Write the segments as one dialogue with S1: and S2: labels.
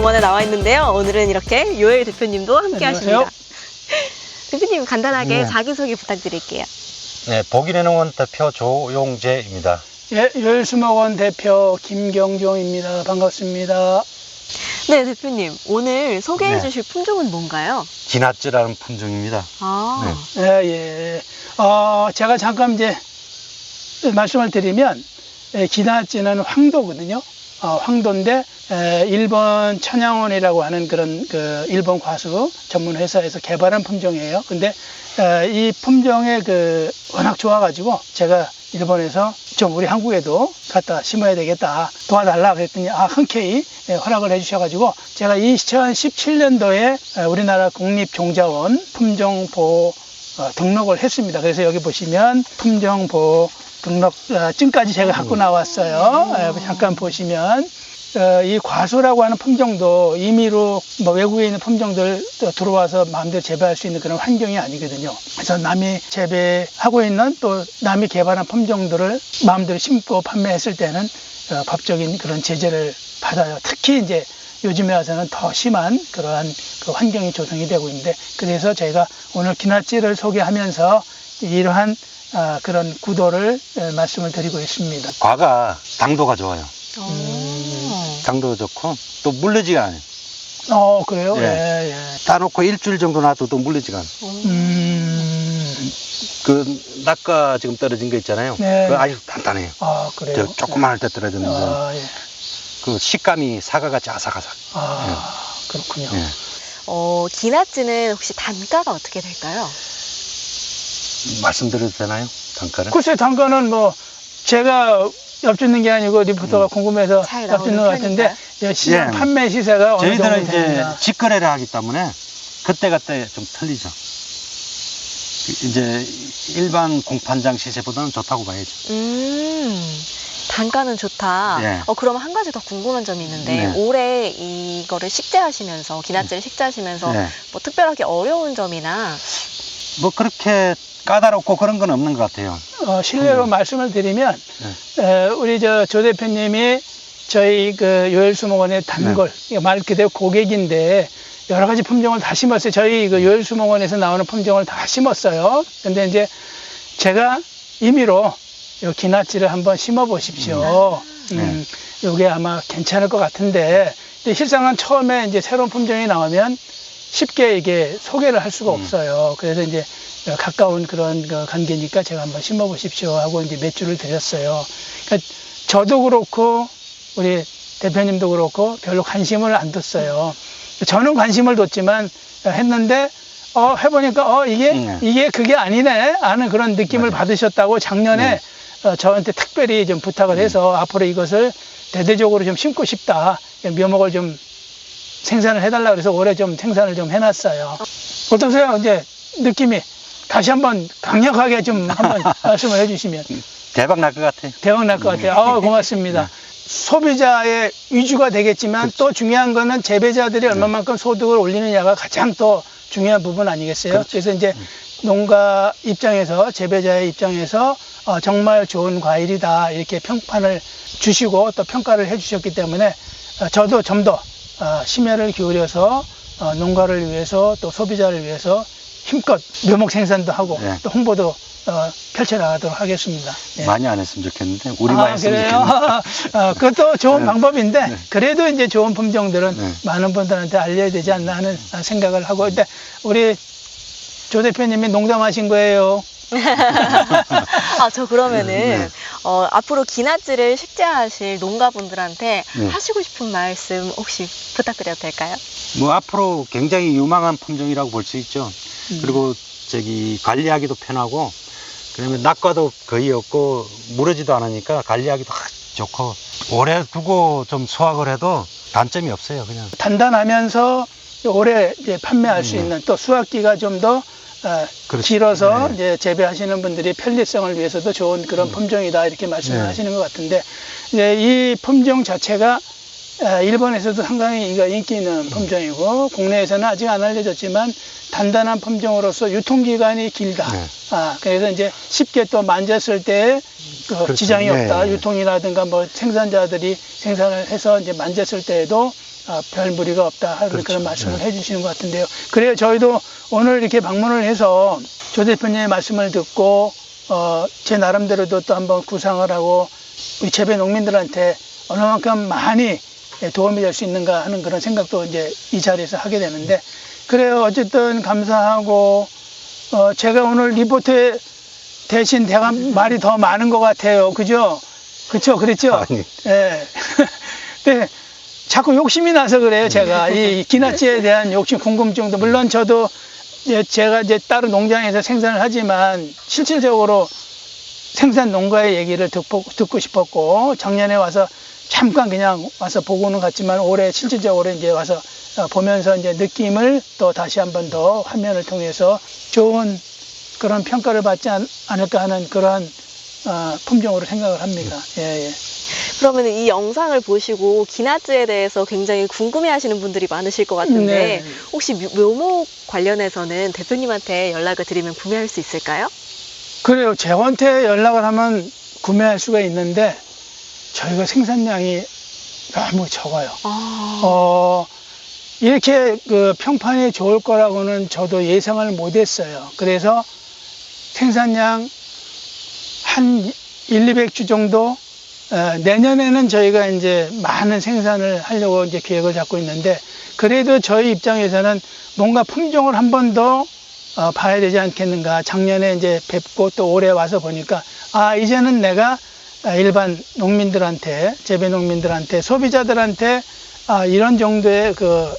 S1: 농원에 나와 있는데요. 오늘은 이렇게 요엘 대표님도 함께
S2: 안녕하세요.
S1: 하십니다. 대표님 간단하게
S3: 네.
S1: 자기소개 부탁드릴게요.
S3: 네, 복인의 농원 대표 조용재입니다.
S2: 예, 열수목원 대표 김경종입니다. 반갑습니다.
S1: 네, 대표님. 오늘 소개해
S3: 네.
S1: 주실 품종은 뭔가요?
S3: 기나찌라는 품종입니다.
S1: 아,
S3: 네.
S2: 예, 예. 어, 제가 잠깐 이제 말씀을 드리면, 예, 기나찌는 황도거든요. 어, 황도인데, 에, 일본 천양원이라고 하는 그런 그 일본 과수 전문 회사에서 개발한 품종이에요. 근데 에, 이 품종의 그 워낙 좋아가지고 제가 일본에서 좀 우리 한국에도 갖다 심어야 되겠다 도와달라 그랬더니 아 흔쾌히 예, 허락을 해주셔가지고 제가 2017년도에 우리나라 국립종자원 품종보호 어, 등록을 했습니다. 그래서 여기 보시면 품종보호 등록증까지 제가 갖고 나왔어요. 예, 잠깐 보시면 어, 이 과수라고 하는 품종도 임의로 뭐 외국에 있는 품종들 또 들어와서 마음대로 재배할 수 있는 그런 환경이 아니거든요. 그래서 남이 재배하고 있는 또 남이 개발한 품종들을 마음대로 심고 판매했을 때는 어, 법적인 그런 제재를 받아요. 특히 이제 요즘에 와서는 더 심한 그러한 그 환경이 조성이 되고 있는데 그래서 저희가 오늘 기나찌를 소개하면서 이러한 아, 그런 구도를 에, 말씀을 드리고 있습니다.
S3: 과가 당도가 좋아요.
S1: 어.
S3: 당도 좋고 또 물리지가 않아요.
S2: 어 그래요?
S3: 예.
S2: 예, 예.
S3: 따놓고 일주일 정도 놔둬도 물리지가 않아요.
S2: 음,
S3: 그 낙가 지금 떨어진 거 있잖아요.
S2: 네.
S3: 그 아주 단단해요.
S2: 아 그래요?
S3: 저 조그만 할 때 떨어졌는데
S2: 아, 예.
S3: 그 식감이 사과같이 아삭아삭.
S2: 아 그렇군요.
S3: 예.
S1: 어, 기나찌는 혹시 단가가 어떻게 될까요?
S3: 말씀드려도 되나요? 단가를?
S2: 글쎄 단가는 뭐 제가 엿듣는 게 아니고 리포터가 궁금해서
S1: 잘 나오는
S2: 엿듣는 것 같은데
S1: 편인가요?
S2: 예, 시장
S3: 예.
S2: 판매 시세가 어느 정도
S3: 저희들은 이제
S2: 됩니다.
S3: 직거래를 하기 때문에 그때그때 좀 틀리죠. 이제 일반 공판장 시세보다는 좋다고 봐야죠.
S1: 음, 단가는 좋다.
S3: 예.
S1: 어, 그럼 한 가지 더 궁금한 점이 있는데,
S3: 네.
S1: 올해 이거를 식재하시면서, 기나찌를 식재하시면서,
S3: 네.
S1: 뭐 특별하게 어려운 점이나,
S3: 뭐 그렇게 까다롭고 그런 건 없는 것 같아요.
S2: 어, 실례로
S3: 음.
S2: 말씀을 드리면
S3: 네.
S2: 에, 우리 저 조 대표님이 저희 그 요일수목원의 단골
S3: 네.
S2: 말 그대로 고객인데 여러 가지 품종을 다 심었어요. 저희 그 요일수목원에서 나오는 품종을 다 심었어요. 근데 이제 제가 임의로 요 기나찌를 한번 심어 보십시오.
S3: 네.
S2: 음, 요게 아마 괜찮을 것 같은데 근데 실상은 처음에 이제 새로운 품종이 나오면 쉽게 이게 소개를 할 수가
S3: 음.
S2: 없어요. 그래서 이제 가까운 그런 그 관계니까 제가 한번 심어 보십시오 하고 이제 몇 주를 드렸어요. 그러니까 저도 그렇고 우리 대표님도 그렇고 별로 관심을 안 뒀어요. 저는 관심을 뒀지만 했는데 어 해보니까 어 이게
S3: 네.
S2: 이게 그게 아니네 하는 그런 느낌을
S3: 맞아요.
S2: 받으셨다고 작년에
S3: 네.
S2: 어, 저한테 특별히 좀 부탁을 해서 앞으로 이것을 대대적으로 좀 심고 싶다 묘목을 좀 생산을 해달라 그래서 올해 좀 생산을 좀 해놨어요. 어떠세요? 이제 느낌이 다시 한번 강력하게 좀 한번 말씀을 해주시면
S3: 대박 날 것 같아요.
S2: 대박 날 것 같아요. 아, 고맙습니다. 소비자의 위주가 되겠지만 또 중요한 거는 재배자들이 얼마만큼 소득을 올리느냐가 가장 또 중요한 부분 아니겠어요?
S3: 그렇죠.
S2: 그래서 이제 농가 입장에서 재배자의 입장에서 어, 정말 좋은 과일이다 이렇게 평판을 주시고 또 평가를 해주셨기 때문에 어, 저도 좀더 어, 심혈을 기울여서 어, 농가를 위해서 또 소비자를 위해서 힘껏 묘목 생산도 하고
S3: 네.
S2: 또 홍보도 어, 펼쳐나가도록 하겠습니다. 예.
S3: 많이 안 했으면 좋겠는데 우리만
S2: 아,
S3: 했으면
S2: 그래요?
S3: 좋겠는데.
S2: 어, 그것도 좋은
S3: 네.
S2: 방법인데
S3: 네.
S2: 그래도 이제 좋은 품종들은
S3: 네.
S2: 많은 분들한테 알려야 되지 않나 하는 생각을 하고 근데 우리 조 대표님이 농담하신 거예요.
S1: 아, 저 그러면은,
S3: 네.
S1: 어, 앞으로 기나찌를 식재하실 농가분들한테
S3: 네.
S1: 하시고 싶은 말씀 혹시 부탁드려도 될까요?
S3: 뭐 앞으로 굉장히 유망한 품종이라고 볼 수 있죠.
S2: 음.
S3: 그리고 저기 관리하기도 편하고 그다음에 낙과도 거의 없고 무르지도 않으니까 관리하기도 아주 좋고 오래 두고 좀 수확을 해도 단점이 없어요. 그냥
S2: 단단하면서 오래 이제 판매할 수
S3: 네.
S2: 있는 또 수확기가 좀더 어,
S3: 그렇죠.
S2: 길어서
S3: 네.
S2: 이제 재배하시는 분들이 편리성을 위해서도 좋은 그런 품종이다 이렇게 말씀을
S3: 네.
S2: 하시는 것 같은데 이제 이 품종 자체가 어, 일본에서도 상당히 이거 인기 있는 품종이고 국내에서는 아직 안 알려졌지만 단단한 품종으로서 유통기간이 길다.
S3: 네.
S2: 아, 그래서 이제 쉽게 또 만졌을 때 그
S3: 그렇죠.
S2: 지장이
S3: 네,
S2: 없다.
S3: 네.
S2: 유통이라든가 뭐 생산자들이 생산을 해서 이제 만졌을 때에도 아, 별 무리가 없다 하는
S3: 그렇죠.
S2: 그런 말씀을
S3: 네.
S2: 해주시는 것 같은데요. 그래요. 저희도 오늘 이렇게 방문을 해서 조 대표님의 말씀을 듣고 어, 제 나름대로도 또 한번 구상을 하고 우리 재배 농민들한테 어느 만큼 많이 예, 도움이 될 수 있는가 하는 그런 생각도 이제 이 자리에서 하게 되는데 그래요. 어쨌든 감사하고 어, 제가 오늘 리포트 대신 대가 말이 더 많은 것 같아요. 그죠? 그쵸? 그랬죠?
S3: 아니.
S2: 예. 근데 자꾸 욕심이 나서 그래요, 제가. 이 기나치에 대한 욕심, 궁금증도. 물론 저도 이제 제가 이제 따로 농장에서 생산을 하지만 실질적으로 생산 농가의 얘기를 듣고, 듣고 싶었고, 작년에 와서 잠깐 그냥 와서 보고는 갔지만 올해 실질적으로 이제 와서 어, 보면서 이제 느낌을 또 다시 한 번 더 화면을 통해서 좋은 그런 평가를 받지 않, 않을까 하는 그런 어, 품종으로 생각을 합니다. 예, 예.
S1: 그러면 이 영상을 보시고 기나즈에 대해서 굉장히 궁금해하시는 분들이 많으실 것 같은데
S2: 네.
S1: 혹시 묘- 묘목 관련해서는 대표님한테 연락을 드리면 구매할 수 있을까요?
S2: 그래요. 저한테 연락을 하면 구매할 수가 있는데 저희가 생산량이 너무 적어요.
S1: 아,
S2: 어, 이렇게 그 평판이 좋을 거라고는 저도 예상을 못 했어요. 그래서 생산량 한 1, 200주 정도 어, 내년에는 저희가 이제 많은 생산을 하려고 이제 계획을 잡고 있는데 그래도 저희 입장에서는 뭔가 품종을 한 번더 어, 봐야 되지 않겠는가. 작년에 이제 뵙고 또 올해 와서 보니까 아, 이제는 내가 아, 일반 농민들한테, 재배 농민들한테, 소비자들한테 아, 이런 정도의 그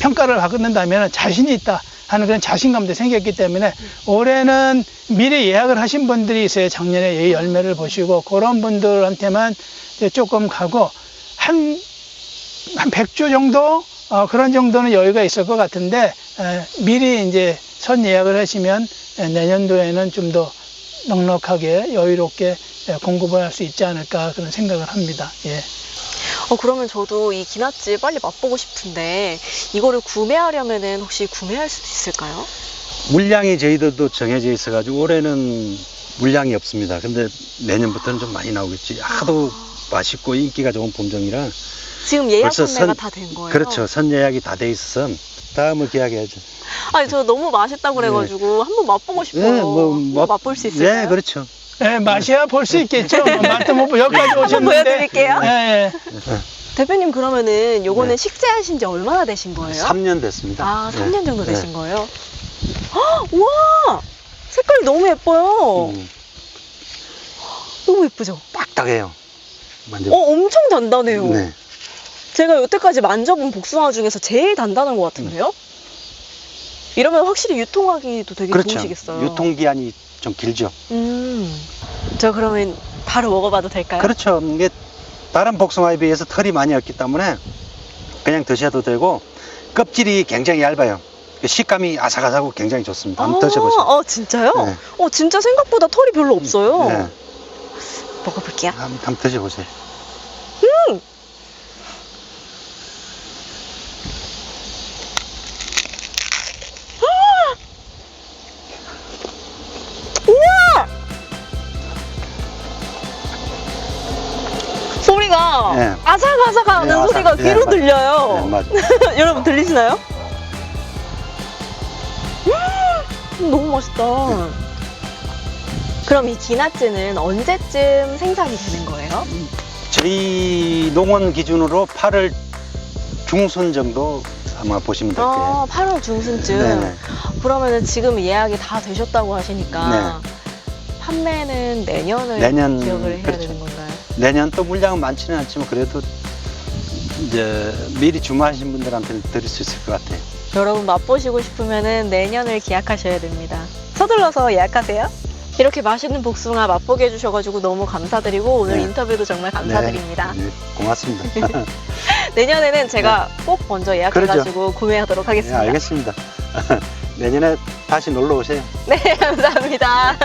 S2: 평가를 받는다면 자신이 있다 하는 그런 자신감도 생겼기 때문에 올해는 미리 예약을 하신 분들이 있어요. 작년에 이 열매를 보시고 그런 분들한테만 조금 가고 한, 한 100주 정도 어, 그런 정도는 여유가 있을 것 같은데 에, 미리 이제 선 예약을 하시면 에, 내년도에는 좀 더 넉넉하게 여유롭게 에, 공급을 할 수 있지 않을까 그런 생각을 합니다. 예.
S1: 어, 그러면 저도 이 기나즈 빨리 맛보고 싶은데 이거를 구매하려면은 혹시 구매할 수도 있을까요?
S3: 물량이 저희들도 정해져 있어가지고 올해는 물량이 없습니다. 근데 내년부터는 좀 많이 나오겠지. 하도 맛있고 인기가 좋은 품종이라.
S1: 지금 예약
S3: 벌써
S1: 판매가
S3: 선-
S1: 다 된 거예요?
S3: 그렇죠. 선 예약이 다 돼 있어서 다음을 기약해야죠.
S1: 아니 저 너무 맛있다고 그래가지고 한번 맛보고 싶어요.
S3: 예, 뭐,
S1: 한번 맛볼 수 있을까요?
S3: 네, 그렇죠.
S2: 예, 맛이야 볼 수 있겠죠. 뭐 맛도 못 보- 여기까지
S1: 한번
S2: 오셨는데.
S1: 보여드릴게요.
S2: 예, 예.
S1: 대표님 그러면은 요거는
S3: 네.
S1: 식재하신 지 얼마나 되신 거예요?
S3: 3년 됐습니다.
S1: 아,
S3: 네.
S1: 3년 정도
S3: 네.
S1: 되신 거예요? 헉, 우와! 색깔이 너무 예뻐요.
S3: 음,
S1: 너무 예쁘죠?
S3: 딱딱해요. 만져.
S1: 어, 엄청 단단해요.
S3: 네.
S1: 제가 여태까지 만져본 복숭아 중에서 제일 단단한 것 같은데요? 이러면 확실히 유통하기도 되게
S3: 그렇죠.
S1: 좋으시겠어요.
S3: 유통기한이 좀 길죠.
S1: 음. 저 그러면 바로 먹어봐도 될까요?
S3: 그렇죠. 이게 다른 복숭아에 비해서 털이 많이 없기 때문에 그냥 드셔도 되고 껍질이 굉장히 얇아요. 그 식감이 아삭아삭하고 굉장히 좋습니다. 한번
S1: 아,
S3: 드셔보세요.
S1: 어, 진짜요?
S3: 네.
S1: 어, 진짜 생각보다 털이 별로 없어요.
S3: 네.
S1: 먹어볼게요.
S3: 한번, 한번 드셔보세요.
S1: 소리가
S3: 네.
S1: 아삭아삭 하는
S3: 네, 아삭.
S1: 소리가
S3: 네,
S1: 귀로
S3: 맞-
S1: 들려요.
S3: 네, 맞아요.
S1: 여러분 들리시나요? 음, 너무 맛있다. 그럼 이 기나츠는 언제쯤 생산이 되는 거예요?
S3: 저희 농원 기준으로 8월 중순 정도 아마 보시면 될 거예요.
S1: 아, 8월 중순쯤.
S3: 네네.
S1: 그러면 지금 예약이 다 되셨다고 하시니까
S3: 네.
S1: 판매는 내년을
S3: 내년,
S1: 기억을 해야
S3: 그렇죠.
S1: 되는 건가요?
S3: 내년 또 물량은 많지는 않지만 그래도 이제 미리 주문하신 분들한테는 드릴 수 있을 것 같아요.
S1: 여러분 맛보시고 싶으면 내년을 기약하셔야 됩니다. 서둘러서 예약하세요. 이렇게 맛있는 복숭아 맛보게 해주셔가지고 너무 감사드리고 오늘
S3: 네.
S1: 인터뷰도 정말 감사드립니다.
S3: 네, 네, 고맙습니다.
S1: 내년에는 제가 꼭 먼저 예약해가지고
S3: 그러죠.
S1: 구매하도록
S3: 네,
S1: 하겠습니다.
S3: 알겠습니다. 내년에 다시 놀러 오세요.
S1: 네, 감사합니다.